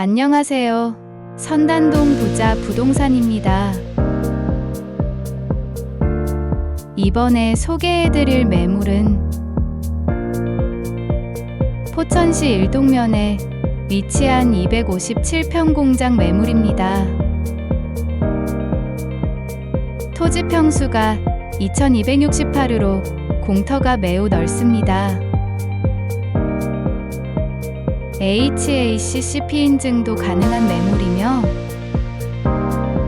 안녕하세요. 선단동 부자 부동산입니다. 이번에 소개해드릴 매물은 포천시 일동면에 위치한 257평 공장 매물입니다. 토지 평수가 2268으로 공터가 매우 넓습니다. HACCP 인증도 가능한 매물이며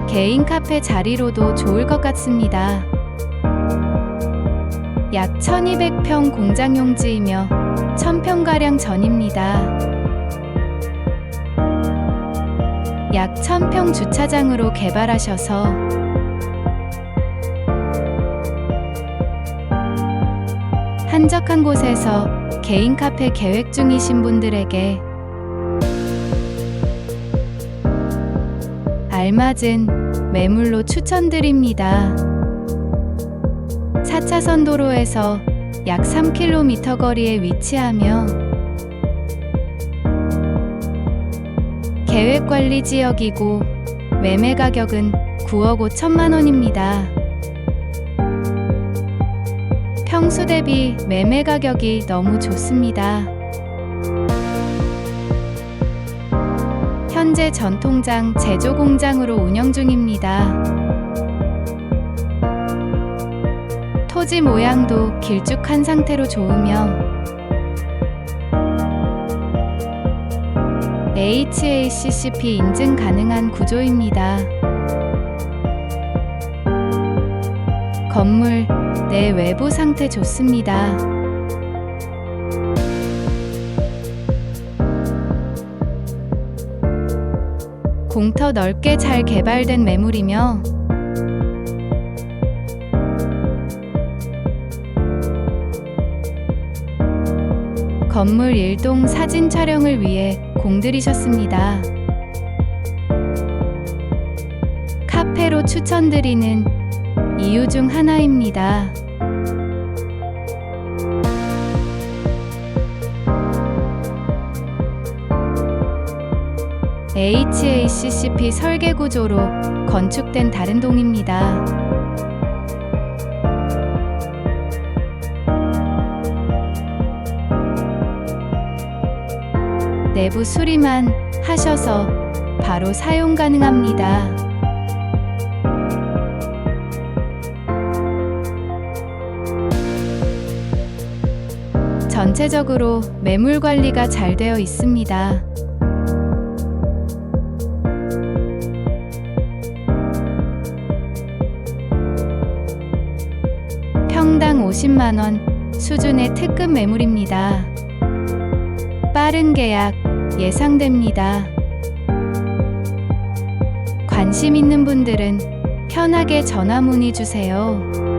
개인 카페 자리로도 좋을 것 같습니다. 약 1200평 공장 용지이며 1000평가량 전입니다. 약 1000평 주차장으로 개발하셔서 한적한 곳에서 개인 카페 계획 중이신 분들에게 알맞은 매물로 추천드립니다. 4차선 도로에서 약 3km 거리에 위치하며 계획 관리 지역이고 매매 가격은 9억 5천만 원입니다. 평수 대비 매매 가격이 너무 좋습니다. 현재 전통장 제조 공장으로 운영 중입니다. 토지 모양도 길쭉한 상태로 좋으며 HACCP 인증 가능한 구조입니다. 건물 내 외부 상태 좋습니다. 공터 넓게 잘 개발된 매물이며 건물 1동 사진 촬영을 위해 공들이셨습니다. 카페로 추천드리는 이유 중 하나입니다. HACCP 설계 구조로 건축된 다른 동입니다. 내부 수리만 하셔서 바로 사용 가능합니다. 전체적으로 매물 관리가 잘 되어 있습니다. 평당 50만원 수준의 특급 매물입니다. 빠른 계약 예상됩니다. 관심 있는 분들은 편하게 전화 문의 주세요.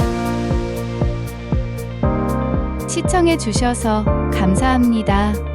시청해 주셔서 감사합니다.